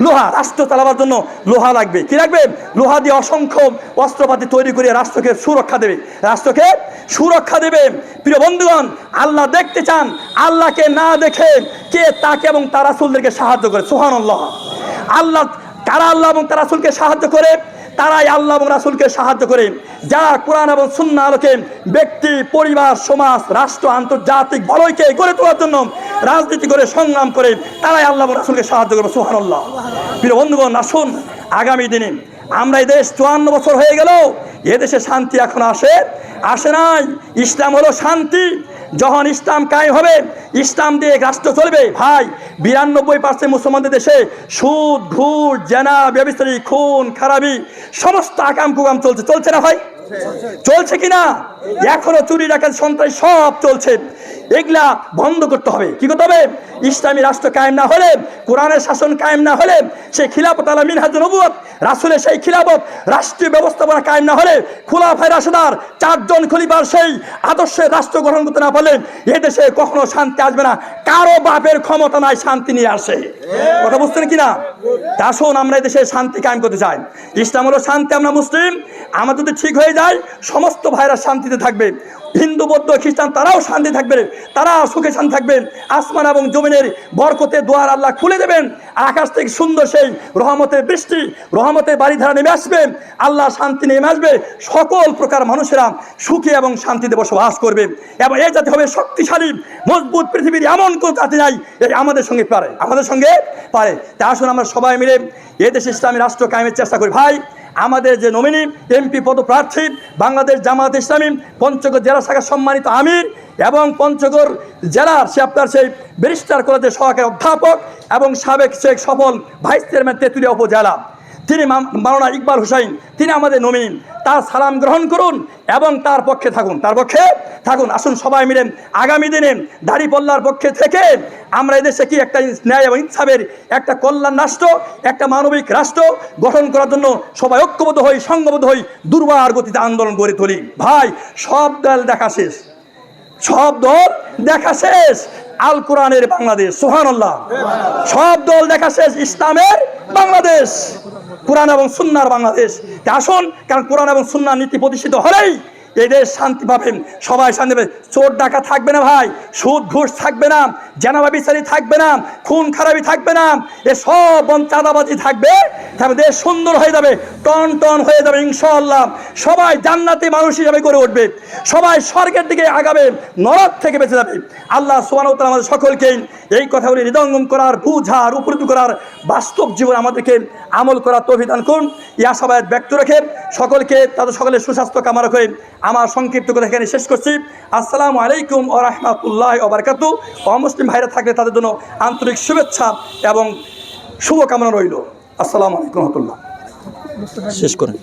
লোহা, রাষ্ট্র চালাবার জন্য লোহা লাগবে। কি লাগবে? লোহা দিয়ে অসংখ্য অস্ত্রপাতি তৈরি করে রাষ্ট্রকে সুরক্ষা দেবে। রাষ্ট্রকে সুরক্ষা দেবে। প্রিয় বন্ধুগণ, আল্লাহ দেখতে চান, আল্লাহকে না দেখে কে তাকে এবং তার রাসুলদেরকে সাহায্য করে। সোহান আল্লাহ আল্লাহ কারা আল্লাহ এবং তার রাসুলকে সাহায্য করে? তারাই আল্লাহ এবং রাসুলকে সাহায্য করে। যারা কোরআন এবং সুন্না আলোকে ব্যক্তি, পরিবার, সমাজ, রাষ্ট্র, আন্তর্জাতিক বলয়কে গড়ে তোলার জন্য রাজনীতি করে সংগ্রাম করে তারাই আল্লাহ রাসুলকে সাহায্য করবে সোহান আল্লাহ প্রিয় বন্ধুগণ, আসুন আগামী দিনে আমরা এই দেশ চুয়ান্ন বছর হয়ে গেল এ দেশে শান্তি এখন আসে আসে নাই। ইসলাম হলো শান্তি। যখন ইসলাম কায়েম হবে, ইসলাম দিয়ে রাষ্ট্র চলবে। ভাই, বিরানব্বই পার্সেন্ট মুসলমানদের দেশে সুদ, ঘুষ, জেনা, ব্যবসায়ী, খুন, খারাপি, সমস্ত আকাম কুকাম চলছে। চলছে না ভাই? চলছে কিনা? এখনও চুরি, ডাকাত, সন্ত্রাস সব চলছে। এগুলা বন্ধ করতে হবে। কি করতে হবে? ইসলামী রাষ্ট্র কায়েম না হলে, কোরআনের শাসন কায়েম না হলে, সেই খিলাফত আলা মিনহাজ নবুয়ত রাসূলের সেই খিলাফত, রাষ্ট্রীয় ব্যবস্থাপনা কায়েম না হলে, খোলাফায় রাশেদার চারজন খলিফার সেই আদর্শের রাষ্ট্র গ্রহণ করতে না পারলে, এ দেশে কখনো শান্তি আসবে না। কারও বাপের ক্ষমতা নাই, শান্তি নিয়ে আসে। কথা বুঝছেন কিনা? তা আসুন আমরা এই দেশে শান্তি কায়েম করতে চাই। ইসলাম হলো শান্তি, আমরা মুসলিম। আমার যদি ঠিক হয়ে যায়, সমস্ত ভাইরা শান্তিতে থাকবে। হিন্দু, বৌদ্ধ, খ্রিস্টান, তারাও শান্তি থাকবে তারা সুখে শান্তি থাকবেন। আসমান এবং জমিনের বরকতে দোয়ার আল্লাহ খুলে দেবেন। আকাশ থেকে সুন্দর সেই রহমতের বৃষ্টি, রহমতের বাড়ি ধারা নেমে আসবে। আল্লাহ শান্তি নেমে আসবে। সকল প্রকার মানুষেরা সুখে এবং শান্তিতে বসবাস করবে। এবং এই জাতি হবে শক্তিশালী, মজবুত পৃথিবীর এমন কোন জাতি নাই এই আমাদের সঙ্গে পারে, আমাদের সঙ্গে পারে। তা আসুন আমরা সবাই মিলে এ দেশে ইসলামী রাষ্ট্র কায়েমের চেষ্টা করি। ভাই আমাদের যে নমিনি এমপি পদপ্রার্থী, বাংলাদেশ জামাত ইসলামী, পঞ্চগড় জেলা শাখার সম্মানিত আমির এবং পঞ্চগড় জেলার সে আপনার সেই ব্যারিস্টার কলেজের সহকারী অধ্যাপক এবং সাবেক শেখ সফল ভাইস চেয়ারম্যান তেঁতুলিয়া উপজেলা। তিনি মাওলানা ইকবাল হুসাইন, তিনি আমাদের নমিন তার সালাম গ্রহণ করুন এবং তার পক্ষে থাকুন। তার পক্ষে থাকুন। আসুন সবাই মিলে আগামী দিনে দাড়িপল্লার পক্ষে থেকে আমরা এদেশে কি একটা ন্যায় এবং ইনসাফের একটা কল্যাণ রাষ্ট্র, একটা মানবিক রাষ্ট্র গঠন করার জন্য সবাই ঐক্যবদ্ধ হই, সংঘবদ্ধ হই, দুর্বার গতিতে আন্দোলন গড়ে তুলি। ভাই, সব দল দেখা শেষ। সব দল দেখা শেষ। আল কোরআনের বাংলাদেশ সোহানুল্লাহ সব দল দেখা শেষ। ইসলামের বাংলাদেশ। কোরআন এবং সুন্নার বাংলাদেশ। আসুন, কারণ কোরআন এবং সুন্নার নীতি প্রতিষ্ঠিত হলেই এই দেশ শান্তি পাবেন। সবাই শান্তি পাবেন। চোর ডাকা থাকবে না ভাই, সুদ ঘুষ থাকবে না। জানাবা বিচারি থাকবে না, খুন খারাপি থাকবে না, এ সব চাঁদাবাজি থাকবে দেশ সুন্দর হয়ে যাবে, টন টন হয়ে যাবে ইনশাআল্লাহ। সবাই জান্নাতি মানুষ হিসাবে গড়ে উঠবে, সবাই স্বর্গের দিকে আগাবে, নরক থেকে বেঁচে যাবে। আল্লাহ সুবহানাহু আমাদের সকলকে এই কথাগুলি হৃদয়ঙ্গম করার, বুঝার, উপলব্ধি করার বাস্তব জীবন আমাদেরকে আমল করার তৌফিক দান করুন। ইয়া সবাই ব্যক্ত রেখে সকলকে, তাদের সকলের সুস্বাস্থ্য কামনা করে আমার সংক্ষিপ্ত কথা এখানে শেষ করছি। আসসালামু আলাইকুম ও রহমতুল্লাহ ওবরকাতু অমুসলিম ভাইরা থাকলে তাদের জন্য আন্তরিক শুভেচ্ছা এবং শুভকামনা রইল। আসসালামু আলাইকুম রহমতুল্লাহ। শেষ করেন।